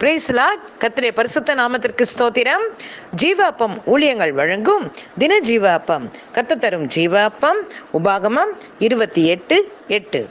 பிரேஸ்லாட் கத்திரை பரிசுத்த நாமத்திற்கு ஸ்தோத்திரம். ஜீவாப்பம் ஊழியங்கள் வழங்கும் தின ஜீவாப்பம். கத்த தரும் ஜீவாப்பம் உபாகமம் இருபத்தி எட்டு எட்டு.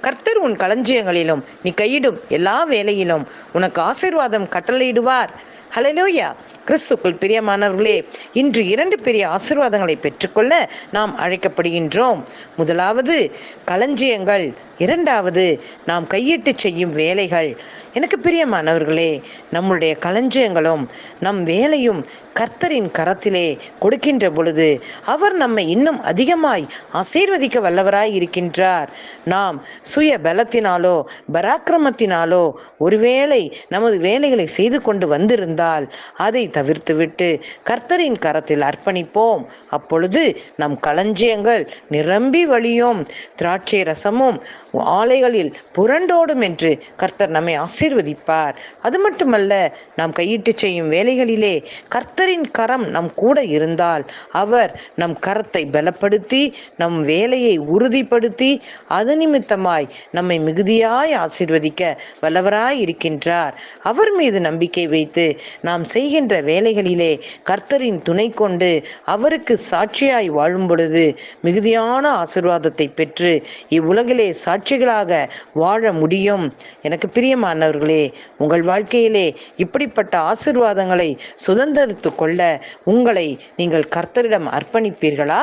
கர்த்தர் உன் களஞ்சியங்களிலும் நீ கையிடும் எல்லா வேலையிலும் உனக்கு ஆசீர்வாதம் கட்டளையிடுவார். ஹலலோயா கிறிஸ்துக்குள் பிரியமானவர்களே இன்று இரண்டு பெரிய ஆசீர்வாதங்களை பெற்றுக்கொள்ள நாம் அழைக்கப்படுகின்றோம். முதலாவது களஞ்சியங்கள். இரண்டாவது நாம் கையிட்டு செய்யும் வேலைகள். எனக்கு பிரியமானவர்களே நம்முடைய களஞ்சியங்களும் நம் வேலையும் கர்த்தரின் கரத்திலே கொடுக்கின்ற பொழுது அவர் நம்மை இன்னும் அதிகமாய் ஆசீர்வதிக்க வல்லவராய் இருக்கின்றார். நாம் சுய பலத்தினாலோ பராக்கிரமத்தினாலோ ஒருவேளை நமது வேலைகளை செய்து கொண்டு வந்திருந்தால் அதை தவிர்த்துவிட்டு கர்த்தரின் கரத்தில் அர்ப்பணிப்போம். அப்பொழுது நம் களஞ்சியங்கள் நிரம்பி வழியும் திராட்சை ரசமும் ஆலைகளில் புரண்டோடும் என்று கர்த்தர் நம்மை ஆசீர்வதிப்பார். அது மட்டுமல்ல நாம் கையிட்டு செய்யும் வேலைகளிலே கர்த்தரின் கரம் நம் கூட இருந்தால் அவர் நம் கரத்தை பலப்படுத்தி நம் வேலையை உறுதிப்படுத்தி அது நிமித்தமாய் நம்மை மிகுதியாய் ஆசீர்வதிக்க வல்லவராய் இருக்கின்றார். அவர் மீது நம்பிக்கை வைத்து நாம் செய்கின்ற வேலைகளிலே கர்த்தரின் துணை கொண்டு அவருக்கு சாட்சியாய் வாழும் பொழுது மிகுதியான ஆசிர்வாதத்தை பெற்று இவ்வுலகிலே சாட்சிகளாக வாழ முடியும். எனக்கு பிரியமானவர்களே உங்கள் வாழ்க்கையிலே இப்படிப்பட்ட ஆசிர்வாதங்களை சுதந்திரித்து கொள்ள உங்களை நீங்கள் கர்த்தரிடம் அர்ப்பணிப்பீர்களா?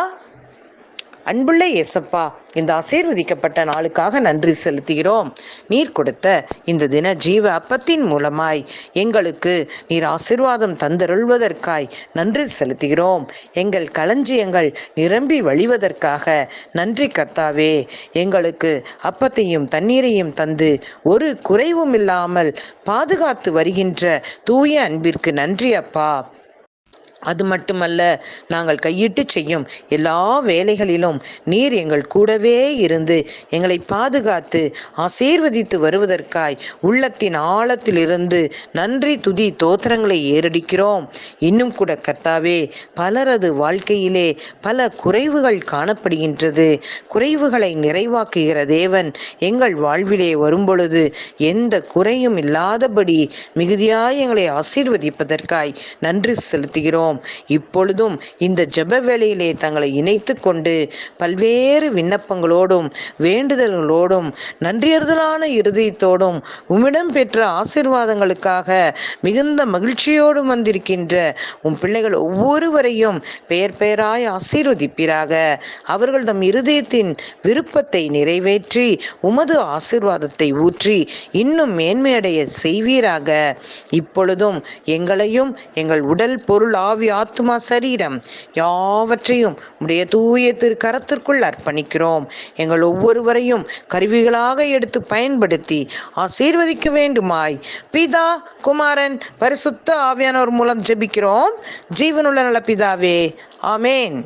அன்புள்ள இயேசப்பா இந்த ஆசீர்வதிக்கப்பட்ட நாளுக்காக நன்றி செலுத்துகிறோம். நீர் கொடுத்த இந்த தின ஜீவ அப்பத்தின் மூலமாய் எங்களுக்கு நீர் ஆசீர்வாதம் தந்தருள்வதற்காய் நன்றி செலுத்துகிறோம். எங்கள் களஞ்சியங்கள் நிரம்பி வழிவதற்காக நன்றி கர்த்தாவே எங்களுக்கு அப்பத்தையும் தண்ணீரையும் தந்து ஒரு குறைவும் இல்லாமல் பாதுகாத்து வருகின்ற தூய அன்பிற்கு நன்றி அப்பா. அது மட்டுமல்ல நாங்கள் கையிட்டு செய்யும் எல்லா வேலைகளிலும் நீர் எங்கள் கூடவே இருந்து எங்களை பாதுகாத்து ஆசீர்வதித்து வருவதற்காய் உள்ளத்தின் ஆழத்திலிருந்து நன்றி துதி தோத்திரங்களை ஏறடிக்கிறோம். இன்னும் கூட கர்த்தாவே பலரது வாழ்க்கையிலே பல குறைவுகள் காணப்படுகின்றது. குறைவுகளை நிறைவாக்குகிற தேவன் எங்கள் வாழ்விலே வரும்பொழுது எந்த குறையும் இல்லாதபடி மிகுதியாய் எங்களை ஆசீர்வதிப்பதற்காய் நன்றி செலுத்துகிறோம். இப்பொழுதும் இந்த ஜெப வேளையிலே தங்களை இணைத்து கொண்டு பல்வேறு விண்ணப்பங்களோடும் வேண்டுதல்களோடும் நன்றியறுதலான இருதயத்தோடும் உம்மிடம் பெற்ற ஆசீர்வாதங்களுக்காக மிகுந்த மகிழ்ச்சியோடும் வந்திருக்கின்ற உன் பிள்ளைகள் ஒவ்வொருவரையும் பெயர் பெயராய் ஆசீர்வதிப்பீராக. அவர்கள் தம் இருதயத்தின் விருப்பத்தை நிறைவேற்றி உமது ஆசீர்வாதத்தை ஊற்றி இன்னும் மேன்மையடைய செய்வீராக. இப்பொழுதும் எங்களையும் எங்கள் உடல் பொருள் ஆவி ஆத்துமா சரீரம். யாவற்றையும் உடைய தூய திரு கரத்திற்குள் அர்ப்பணிக்கிறோம். எங்கள் ஒவ்வொருவரையும் கருவிகளாக எடுத்து பயன்படுத்தி ஆசீர்வதிக்க வேண்டுமாய். பிதா குமாரன் பரிசுத்த ஆவியானவர் மூலம் ஜெபிக்கிறோம். ஜீவனுள்ள நல பிதாவே ஆமேன்.